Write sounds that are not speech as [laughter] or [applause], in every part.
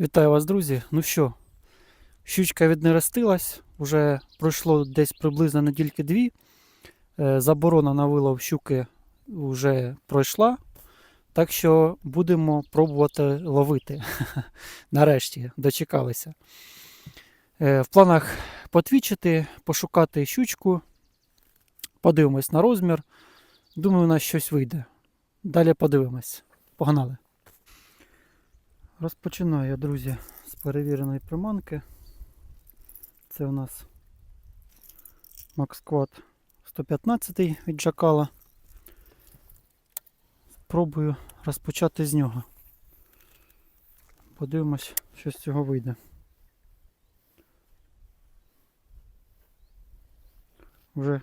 Вітаю вас, друзі. Ну що, щучка віднерестилась, вже пройшло десь приблизно недільки дві. Е, Заборона на вилов щуки вже пройшла. Так що будемо пробувати ловити. [laughs] Нарешті дочекалися. Е, В планах потвічити, пошукати щучку. Подивимось на розмір. Думаю, у нас щось вийде. Далі подивимось. Погнали. Розпочинаю я, друзі, з перевіреної приманки. Це у нас Max Quad 115 від Джакала. Спробую розпочати з нього. Подивимось, що з цього вийде. Вже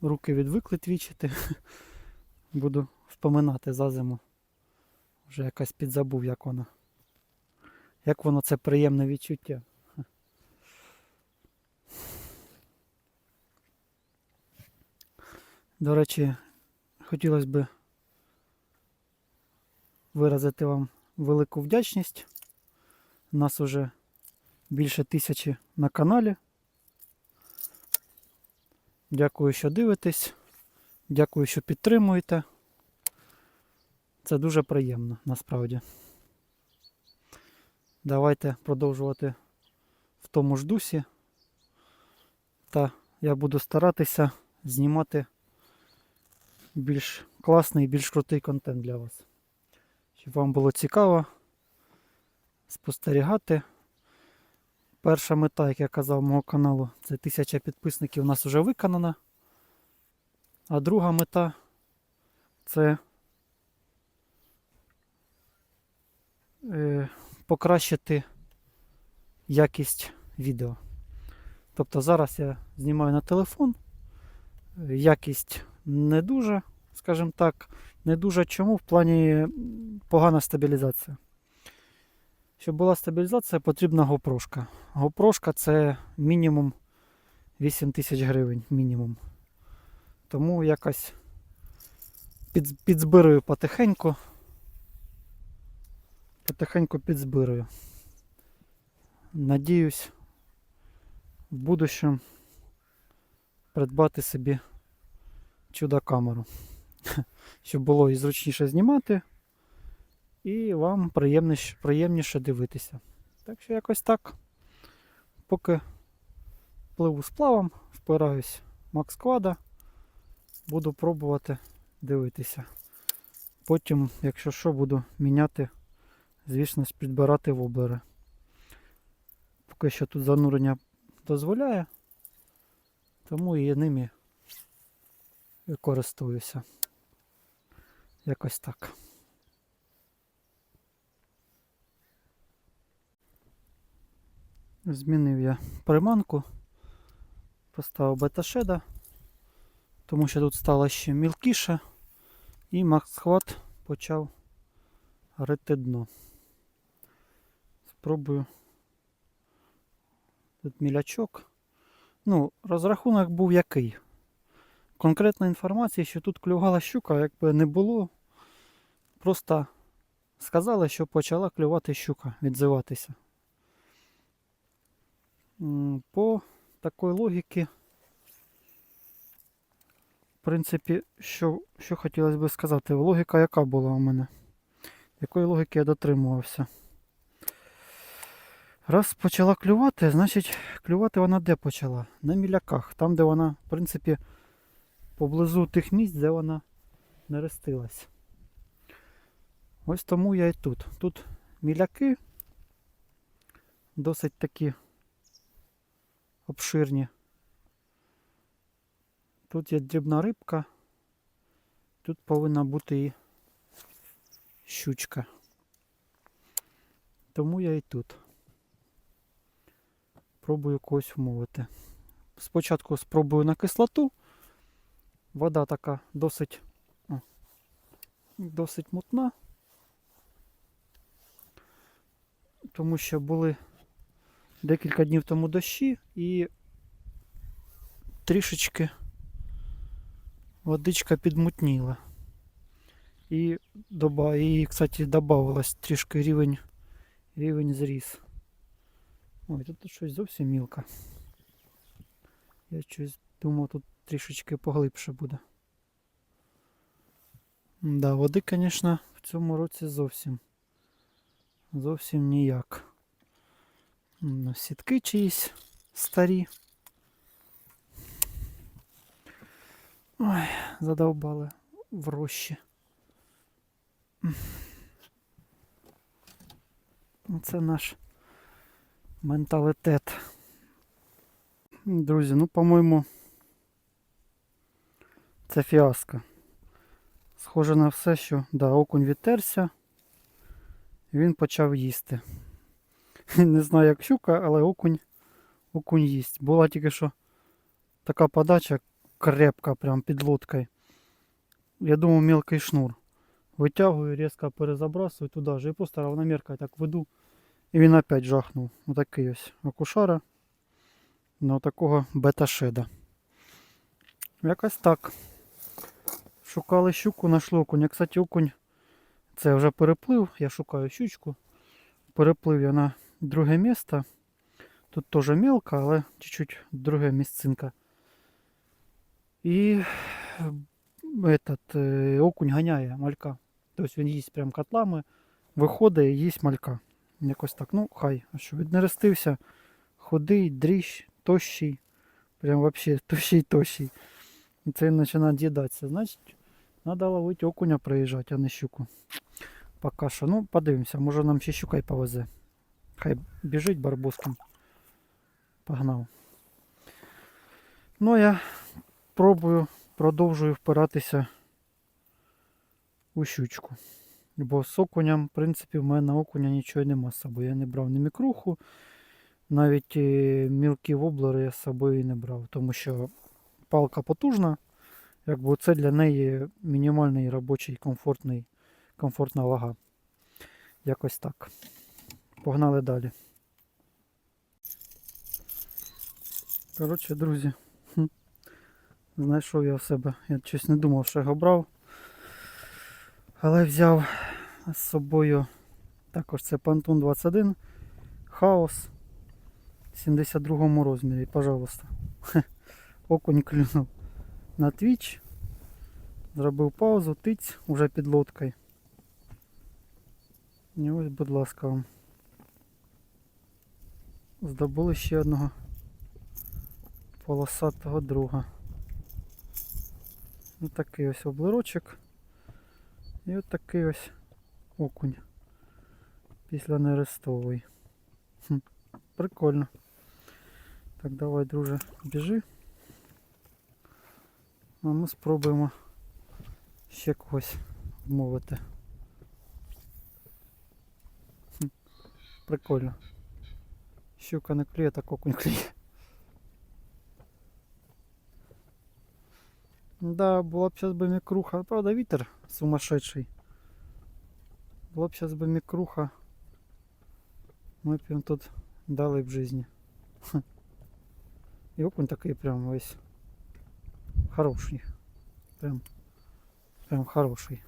руки відвикли твічити. [laughs] Буду вспоминати за зиму. Вже якась підзабув, як вона. Як воно це приємне відчуття. До речі, хотілося б виразити вам велику вдячність. У нас уже більше тисячі на каналі. Дякую, що дивитесь. Дякую, що підтримуєте. Це дуже приємно насправді. Давайте продовжувати в тому ж дусі. Та я буду старатися знімати більш класний, більш крутий контент для вас. Щоб вам було цікаво спостерігати. Перша мета, як я казав, мого каналу, це тисяча підписників у нас вже виконана. А друга мета це е, покращити якість відео. Тобто зараз я знімаю на телефон. Якість не дуже, скажімо так, не дуже чому в плані погана стабілізація. Щоб була стабілізація, потрібна GoPro. GoPro це мінімум 8 тисяч гривень. Мінімум. Тому якось під, підзбирую потихеньку. Потихеньку підзбирую. Надіюсь, в будущем придбати собі чудо-камеру. [laughs] Щоб було і зручніше знімати, і вам приємніше, приємніше дивитися. Так що якось так. Поки пливу сплавом, впираюсь в Макс Квада, буду пробувати дивитися. Потім, якщо що, буду міняти звісно, підбирати воблери. Поки що тут занурення дозволяє, тому і ними користуюся. Якось так. Змінив я приманку, поставив бета-шеда, тому що тут стало ще мілкіше, і Макс-хват почав рити дно. Спробую. Тут мілячок. Ну, розрахунок був який. Конкретної інформації, що тут клювала щука, якби не було. Просто сказали, що почала клювати щука, відзиватися. По такої логіки, в принципі, що, що хотілося би сказати, логіка яка була у мене? Якої логіки я дотримувався? Раз почала клювати, значить клювати вона де почала? На міляках. Там, де вона, в принципі, поблизу тих місць, де вона нерестилась. Ось тому я і тут. Тут міляки досить такі обширні. Тут є дрібна рибка. Тут повинна бути і щучка. Тому я і тут. Пробую когось вмовити. Спочатку спробую на кислоту. Вода така досить, досить мутна. Тому що були декілька днів тому дощі і трішечки водичка підмутніла. І, доба, і кстати, додавалось трішки рівень рівень зріс. Ой, тут щось зовсім мілко. Я щось думав, тут трішечки поглибше буде. Да, води, звісно, в цьому році зовсім. Зовсім ніяк. Сітки чиїсь старі. Ой, задовбали в рощі. Це наш менталітет. Друзі, ну, по-моєму, це фіаско. Схоже на все, що да, окунь відтерся, і він почав їсти. [laughs] Не знаю, як щука, але окунь, окунь їсть. Була тільки що така подача крепка, прям під лодкою. Я думав, мелкий шнур. Витягую, різко перезабрасую туди же і просто равноміркою так веду. І він опять жахнув. Отакий ось окушара. На такого бета-шеда. Якось так. Шукали щуку, знайшли окунь. Кстати, окунь це вже переплив. Я шукаю щучку. Переплив я на друге місце. Тут теж мелко, але чуть-чуть друге місцинка. І этот, е, окунь ганяє малька. Тобто він їсть прям котлами, виходить і їсть малька. Якось так. Ну, хай. А що віднерестився, худий, дріщ, тощий. Прям вообще [laughs] тощий, тощий. І це починає д'їдатися. Значить, треба ловити окуня приїжджати, а не щуку. Поки що. Ну, подивимося, може нам ще щука й повезе. Хай біжить барбоскін. Погнав. Ну, я пробую, продовжую впиратися у щучку. Бо з окуням, в принципі, в мене на окуня нічого нема з собою. Я не брав ні мікруху, навіть е, мілкі воблери я з собою не брав, тому що палка потужна, якби це для неї мінімальний робочий комфортний, комфортна вага. Якось так. Погнали далі. Коротше, друзі, знайшов я в себе. Я щось не думав, що його брав. Але взяв з собою також це Pantone 21 Хаос в 72 розмірі, пожалуйста. Хе, [laughs] Окунь клюнув на твіч. Зробив паузу, тиць уже під лодкою. І ось, будь ласка, вам. Здобули ще одного полосатого друга. Ось такий ось облирочок. І от такий ось окунь. Після нерестовий. Хм, прикольно. Так, давай, друже, біжи. А ми спробуємо ще когось вмовити. Хм, прикольно. Щука не клює, так окунь клює. Да, була б зараз би мікруха. Правда, вітер сумасшедший. Була б зараз би мікруха. Ми б їм тут дали б жизни. Хе. І окунь такий прям весь хороший. Прям, прям хороший.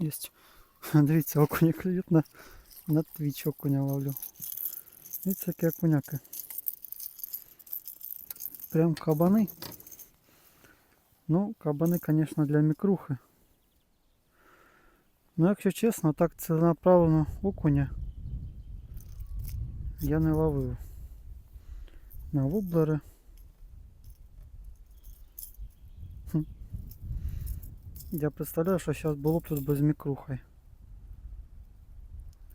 Есть. [laughs] Дивіться, окуня клюють на, на твіч окуня ловлю. Дивіться, які окуняки. Прям кабани. Ну, кабани, звісно, для мікрухи. Ну, якщо чесно, так це направлено окуня. Я не ловив. На воблери. Я представляю, що зараз було б тут без мікрухи.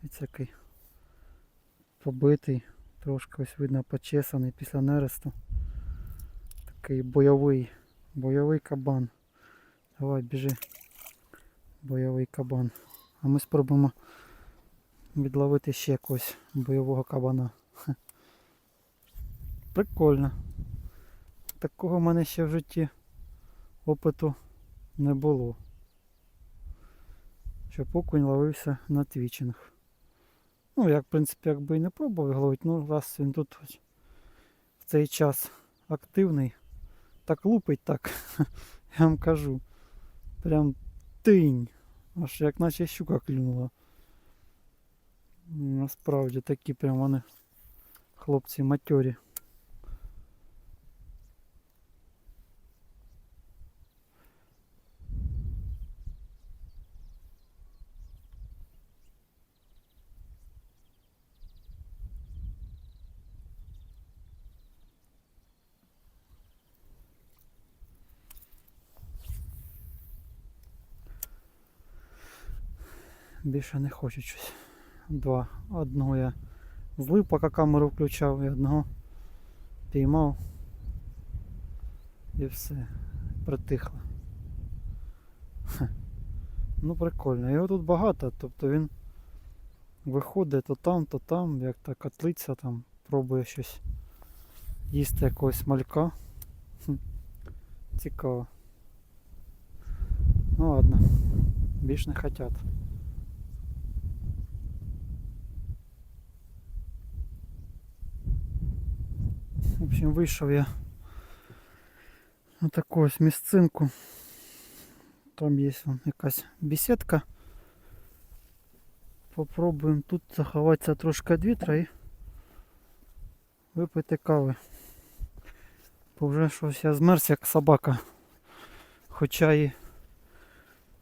Ось який побитий, трошки ось видно почесаний після нересту. Такий бойовий, бойовий кабан. Давай, біжи. Бойовий кабан. А ми спробуємо відловити ще якогось бойового кабана. Прикольно. Такого в мене ще в житті опиту не було. Щоб окунь ловився на твічинг. Ну, як, в принципі, якби і не пробував ловити, ну раз він тут в цей час активний, так лупить так, [laughs] я вам кажу. Прям тинь. Аж як наче щука клюнула. Насправді такі прям вони хлопці матьорі. Більше не хочу щось. Два. Одного я злив, поки камеру включав, і одного піймав. І все. Притихло. Хе. Ну прикольно. Його тут багато, тобто він виходить то там, то там, як та котлиця там, пробує щось їсти якогось малька. Хм. Цікаво. Ну ладно, більш не хотять. В общем, вийшов я на таку ось місцинку. Там є якась бесідка. Попробуємо тут заховатися трошки від вітра і випити кави. Бо вже щось я змерз як собака. Хоча і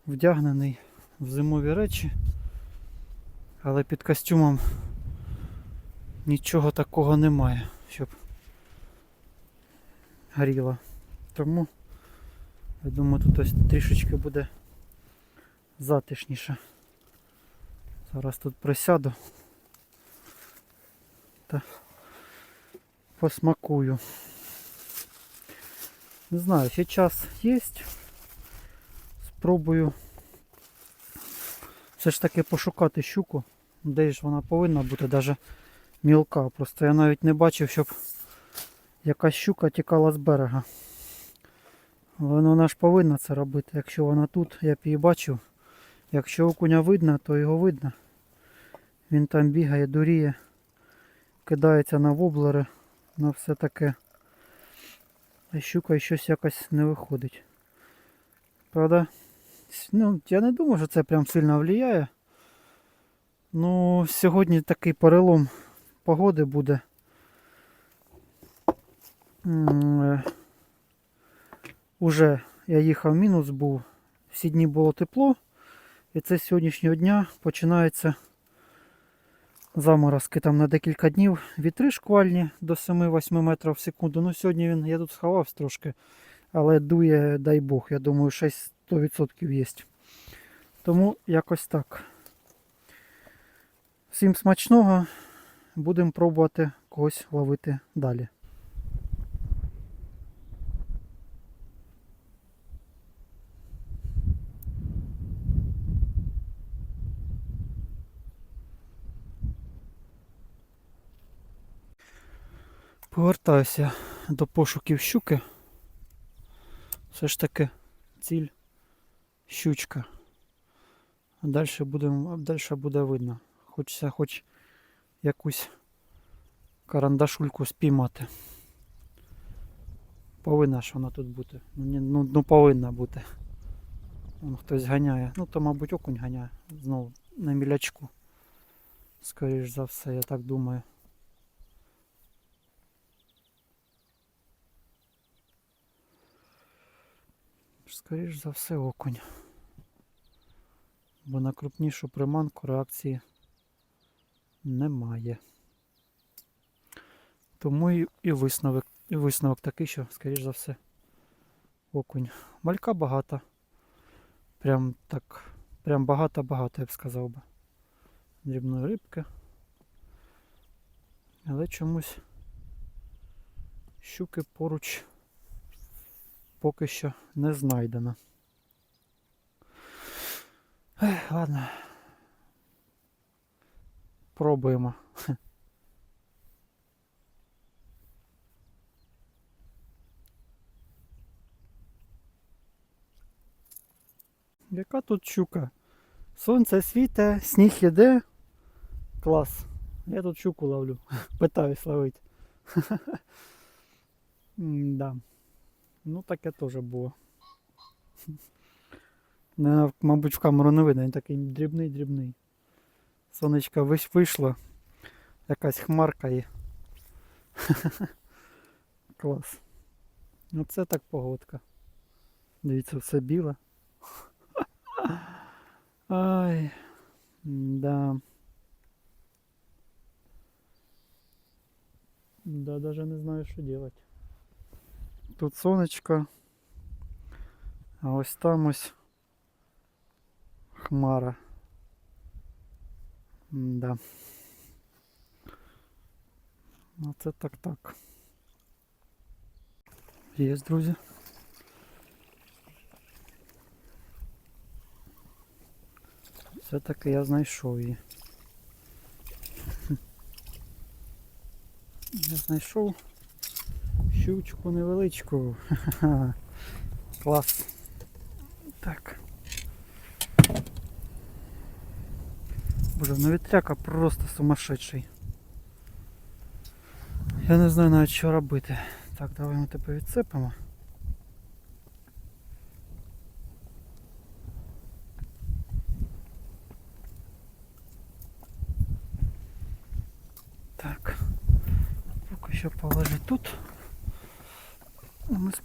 вдягнений в зимові речі, але під костюмом нічого такого немає, щоб горіло. Тому я думаю тут ось трішечки буде затишніше. Зараз тут присяду та посмакую. Не знаю, ще час є. Спробую все ж таки пошукати щуку. Де ж вона повинна бути, навіть мілка. Просто я навіть не бачив, щоб якась щука тікала з берега. Але вона ж повинна це робити. Якщо вона тут, я б її бачив. Якщо окуня видно, то його видно. Він там бігає, дуріє, кидається на воблери, на все таке. А щука щось якось не виходить. Правда? Ну, я не думаю, що це прям сильно впливає. Ну, сьогодні такий перелом погоди буде. Е, Уже я їхав, мінус був. Всі дні було тепло. І це з сьогоднішнього дня починається заморозки там на декілька днів. Вітри шквальні до 7-8 метрів в секунду. Ну сьогодні він, я тут сховався трошки, але дує, дай Бог, я думаю, 6-100% є. Тому якось так. Всім смачного. Будемо пробувати когось ловити далі. Повертаюся до пошуків щуки. Все ж таки ціль щучка. А далі буде, далі буде видно. Хочеться хоч якусь карандашульку спіймати. Повинна ж вона тут бути. Ну, ну, ну повинна бути. Вон хтось ганяє. Ну то, мабуть, окунь ганяє. Знову на мілячку. Скоріш за все, я так думаю. Скоріш за все окунь. Бо на крупнішу приманку реакції немає. Тому і, висновок, і висновок такий, що, скоріш за все, окунь. Малька багато. Прям так, прям багато-багато, я б сказав би. Дрібної рибки. Але чомусь щуки поруч поки що не знайдено. Ех, ладно. Пробуємо. [laughs] Яка тут щука? Сонце світе, сніг іде. Клас. Я тут щуку ловлю. [laughs] Питаюсь ловити. [laughs] да. Ну таке теж було. Мабуть, в камеру не видно, він такий дрібний-дрібний. Сонечко вись- вийшло. Якась хмарка і. [laughs] Клас. Ну це так погодка. Дивіться, все біле. [laughs] Ай. Да. Да, даже не знаю, що делать. Тут сонечко. А ось там ось хмара. Да. Ну це так так. Є, друзі. Все-таки я знайшов її. Хм. Я знайшов Щучку невеличку. Ха-ха. [laughs] Клас. Так. Боже, ну вітряка просто сумасшедший. Я не знаю навіть що робити. Так, давай ми тебе відцепимо. Так. Поки що положи тут.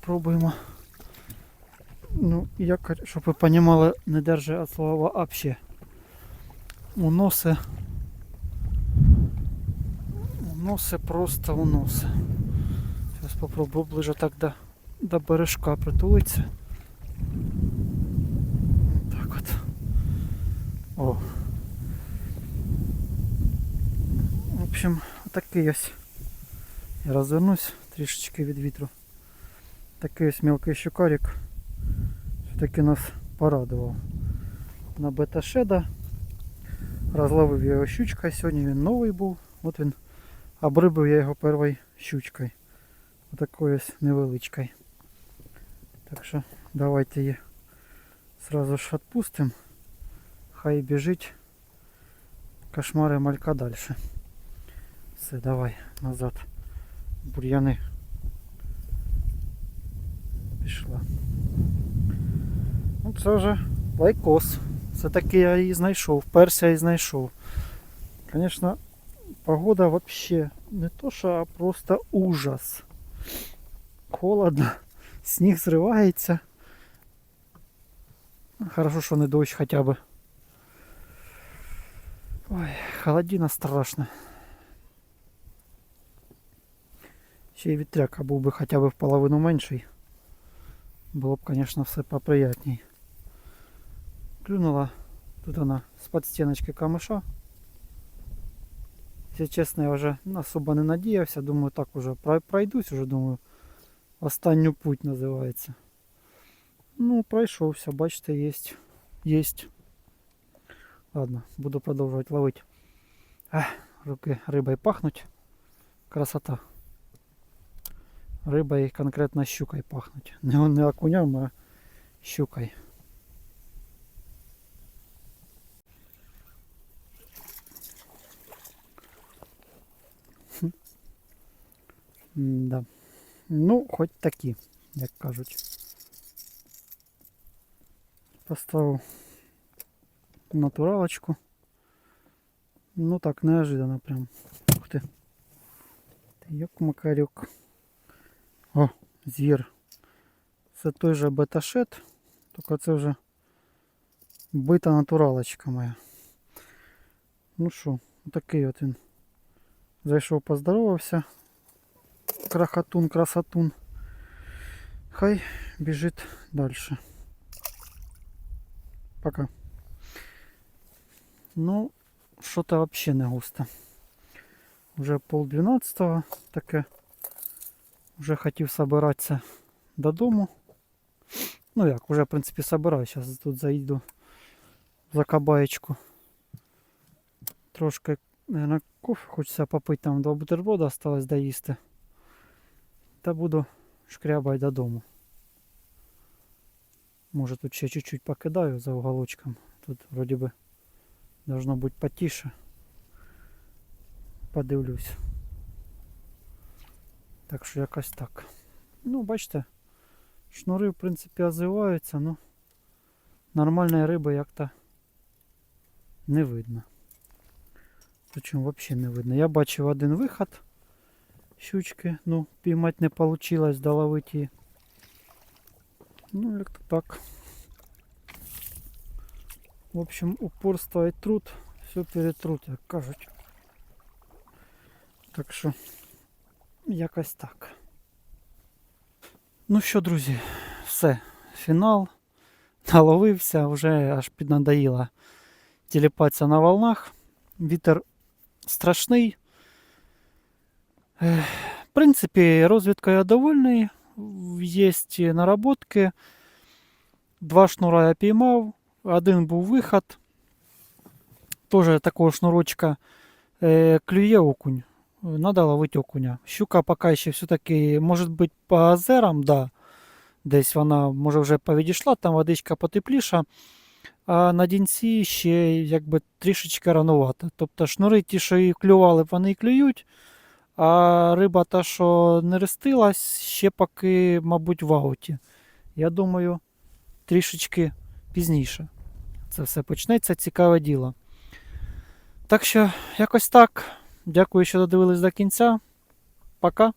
Ми спробуємо. Ну, як, щоб ви розуміли, не держи від слова вообще. Уноси. Уноси просто уноси. Зараз спробую ближе так до, до бережка притулитися. Так от. О. В общем, такий ось. Я розвернусь трішечки від вітру. Такий ось мелкий щукарик. Все-таки нас порадував. На бета-шеда. Розловив я його щучкою. Сьогодні він новий був. От він обрибив я його першою щучкою. Отакою ось невеличкою. Так що давайте її сразу ж відпустимо. Хай біжить. Кошмари малька далі. Все, давай назад. Бур'яни. Пішла. Ну це вже лайкос. Це таки я її знайшов. Перся і знайшов. Звісно, погода вообще не то, що а просто ужас. Холодно, [laughs] сніг зривається. Хорошо, що не дощ хоча б. Ой, холодина страшна. Ще й вітряка був би хоча б в половину менший. Було б, звісно, все поприятней. Клюнула тут вона з-під стіночки камиша. Якщо чесно, я вже особо не надіявся, думаю, так уже прой- пройдусь, уже думаю. Останню путь називається. Ну, пройшовся, бачите, єсть. Єсть. Ладно, буду продовжувати ловити. Ах, руки рибою пахнуть. Красота. Рибою конкретно щукою пахнуть. [laughs] Не, не окуням, а щукою. Да. Ну, хоч такі, як кажуть. Поставив натуралочку. Ну так, неожиданно прям. Ух ти. Ти Йок макарюк. О, звір. Це той же беташет, тільки це вже бита натуралочка моя. Ну що, такий от він. Зайшов, поздоровався. Крахатун, красотун. Хай біжить далі. Пока. Ну, що-то вообще не густо. Уже пол двенадцатого таке. Уже хотів собиратися додому. Ну як, уже в принципі собираюсь. Зараз тут заїду за кабаєчку. Трошки, наверное, кофе хочеться попити, там два бутерброда осталось доїсти. Та буду шкрябати додому. Може тут ще чуть-чуть покидаю за уголочком. Тут вроді би должно бути потише. Подивлюсь. Так що якось так. Ну, бачите, шнури в принципі озиваються, ну нормальної риби як-то не видно. Причому взагалі не видно. Я бачив один виход щучки, ну, піймати не вийшло, доловити її. Ну, як то так. В общем, упорство і труд, все перетрут, як кажуть. Так що, якось так. Ну що, друзі, все, фінал. Наловився, вже аж піднадоїло тіліпатися на волнах. Вітер страшний. В принципі, розвідкою я довольний. Є наработки. Два шнура я піймав, один був виход. Теж такого шнурочка е, клює окунь. Надо ловити окуня. Щука поки ще все-таки, може бути, по озерам, да. Десь вона може вже повідійшла, там водичка потепліша. А на дінці ще якби трішечки ранувато. Тобто шнури ті, що і клювали, вони і клюють. А риба та, що не рестилась, ще поки, мабуть, в ауті. Я думаю, трішечки пізніше. Це все почнеться, цікаве діло. Так що, якось так. Дякую, що додивились до кінця. Пока.